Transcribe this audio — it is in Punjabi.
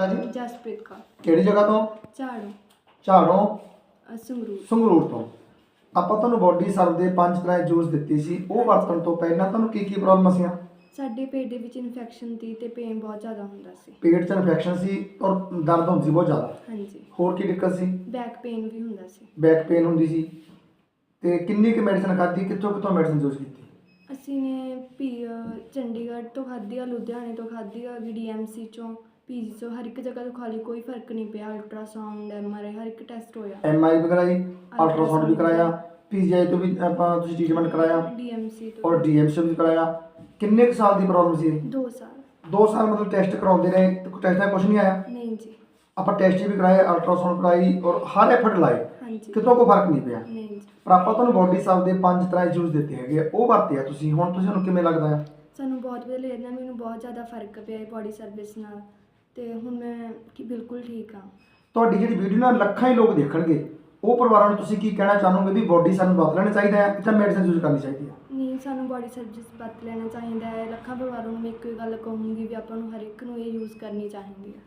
ਹਾਂਜੀ? ਜਸਪ੍ਰੀਤ ਕੌਰ। ਕਿਹੜੀ ਜਗ੍ਹਾ ਤੋਂ? ਝਾੜੂ। ਝਾੜੋਂ? ਸੰਗਰੂਰ। ਸੰਗਰੂਰ ਤੋਂ। ਆਪਾਂ ਤੁਹਾਨੂੰ ਬੋਡੀ ਸਰਵ ਦੇ ਪੰਜ ਤਰ੍ਹਾਂ ਦੇ ਜੂਸ ਦਿੱਤੀ ਸੀ ਉਹ ਵਰਤਣ ਤੋਂ ਪਹਿਲਾਂ ਤੁਹਾਨੂੰ ਕੀ ਕੀ ਪ੍ਰੋਬਲਮ ਸੀਆਂ ਸਾਡੇ ਪੇਟ ਦੇ ਵਿੱਚ ਇਨਫੈਕਸ਼ਨ ਸੀ ਤੇ ਪੇਨ ਬਹੁਤ ਜ਼ਿਆਦਾ ਹੁੰਦਾ ਸੀ। ਪੇਟ 'ਚ ਇਨਫੈਕਸ਼ਨ ਸੀ ਔਰ ਦਰਦ ਹੁੰਦੀ ਸੀ ਬਹੁਤ ਜ਼ਿਆਦਾ। ਹਾਂਜੀ। ਹੋਰ ਕੀ ਦਿੱਕਤ ਸੀ? ਬੈਕ ਪੇਨ ਵੀ ਹੁੰਦਾ ਸੀ। ਬੈਕ ਪੇਨ ਹੁੰਦੀ ਸੀ। ਤੇ ਕਿੰਨੀ ਕੁ ਮੈਡੀਸਨ ਖਾਧੀ ਕਿੱਥੋਂ ਕਿੱਥੋਂ ਮੈਡੀਸਨ ਯੂਜ਼ ਕੀਤੀ? ਅਸੀਂ ਨੇ ਪੀ ਅ, ਚੰਡੀਗੜ੍ਹ ਤੋਂ ਖਾਧੀ ਆ ਲੁਧਿਆਣੇ ਤੋਂ ਖਾਧੀ ਆ ਡੀਐਮਸੀ ਚੋਂ। ਪੀਜੀ ਚੋਂ ਹਰ ਇੱਕ ਜਗ੍ਹਾ ਤੋਂ ਖਾਲੀ ਕੋਈ ਫ਼ਰਕ ਨਹੀਂ ਪਿਆ ਅਲਟਰਾਸਾਊਂਡ ਐਮਆਰਆਈ ਹਰ ਇੱਕ ਟੈਸਟ ਹੋਇਆ। ਐਮਆਈ ਵੀ ਕਰਾਈ ਅਲਟਰਾਸਾਊਂਡ ਵੀ ਕਰਾਇਆ ਪੀਜੀਆਈ ਤੋਂ ਵੀ ਆਪਾਂ ਤੁਸੀਂ ਟ੍ਰੀਟਮੈਂਟ ਕਰਾਇਆ ਡੀਐਮਸੀ ਤੋਂ ਔਰ ਡੀਐਮਸੀ ਵੀ ਕਰਾਇਆ। ਕਿੰਨੇ ਕੁ ਸਾਲ ਦੀ ਪ੍ਰੋਬਲਮ ਸੀ? 2 ਸਾਲ। 2 ਸਾਲ ਮਤਲਬ ਟੈਸਟ ਕਰਾਉਂਦੇ ਰਹੇ ਟੈਸਟ ਦਾ ਕੁਝ ਨਹੀਂ ਆਇਆ। ਨਹੀਂ ਜੀ। ਆਪਾਂ ਟੈਸਟ ਵੀ ਕਰਾਏ ਅਲਟਰਾਸਾਊਂਡ ਕਰਾਈ ਔਰ ਹਰ ਐਫਰਟ ਲਾਏ। ਹਾਂਜੀ। ਕਿਤੋਂ ਕੋਈ ਫ਼ਰਕ ਨਹੀਂ ਪਿਆ। ਨਹੀਂ ਜੀ। ਪਰ ਆਪਾਂ ਤੁਹਾਨੂੰ ਬੋਡੀ ਸਾਲ ਦੇ ਪੰਜ ਤਰ੍ਹਾਂ ਦੇ ਜੂਸ ਦਿੱਤੇ ਹੈਗੇ ਆ, ਉਹ ਵਰਤੇ ਆ ਤੁਸੀਂ। ਹੁਣ ਤੁਸੀਂ ਤੁਹਾਨੂੰ ਕਿਵੇਂ ਲੱਗਦਾ ਆ? ਸਾਨੂੰ ਬਹੁਤ ਵਧੀਆ ਲੱਗਦਾ ਮੈਨੂੰ ਬਹੁਤ ਜ਼ਿਆਦਾ ਫ਼ਰਕ ਪਿਆ ਹੈ ਬੋਡੀ ਸਰਵਿਸ ਨਾਲ। ਤੇ ਹੁਣ ਮੈਂ ਕਿ ਬਿਲਕੁਲ ਠੀਕ ਹਾਂ। ਤੁਹਾਡੀ ਜਿਹੜੀ ਵੀਡੀਓ ਨਾਲ ਲੱਖਾਂ ਹੀ ਲੋਕ ਦੇਖਣਗੇ। ਉਹ ਪਰਿਵਾਰਾਂ ਨੂੰ ਤੁਸੀਂ ਕੀ ਕਹਿਣਾ ਚਾਹੋਗੇ ਵੀ ਬੋਡੀ ਸਾਨੂੰ ਬਦਲ ਲੈਣਾ ਚਾਹੀਦਾ ਹੈ ਜਾਂ ਮੈਡੀਸਨ ਯੂਜ਼ ਕਰਨੀ ਚਾਹੀਦੀ ਹੈ? ਨਹੀਂ ਸਾਨੂੰ ਬੋਡੀ ਸਰਵਿਸ ਵਰਤ ਲੈਣਾ ਚਾਹੀਦਾ ਹੈ। ਲੱਖਾਂ ਪਰਿਵਾਰਾਂ ਨੂੰ ਮੈਂ ਇੱਕੋ ਹੀ ਗੱਲ ਕਹੂੰਗੀ ਵੀ ਆਪਾਂ ਨੂੰ ਹਰ ਇੱਕ ਨੂੰ ਇਹ ਯੂਜ਼ ਕਰਨੀ ਚਾਹੀਦੀ ਹੈ।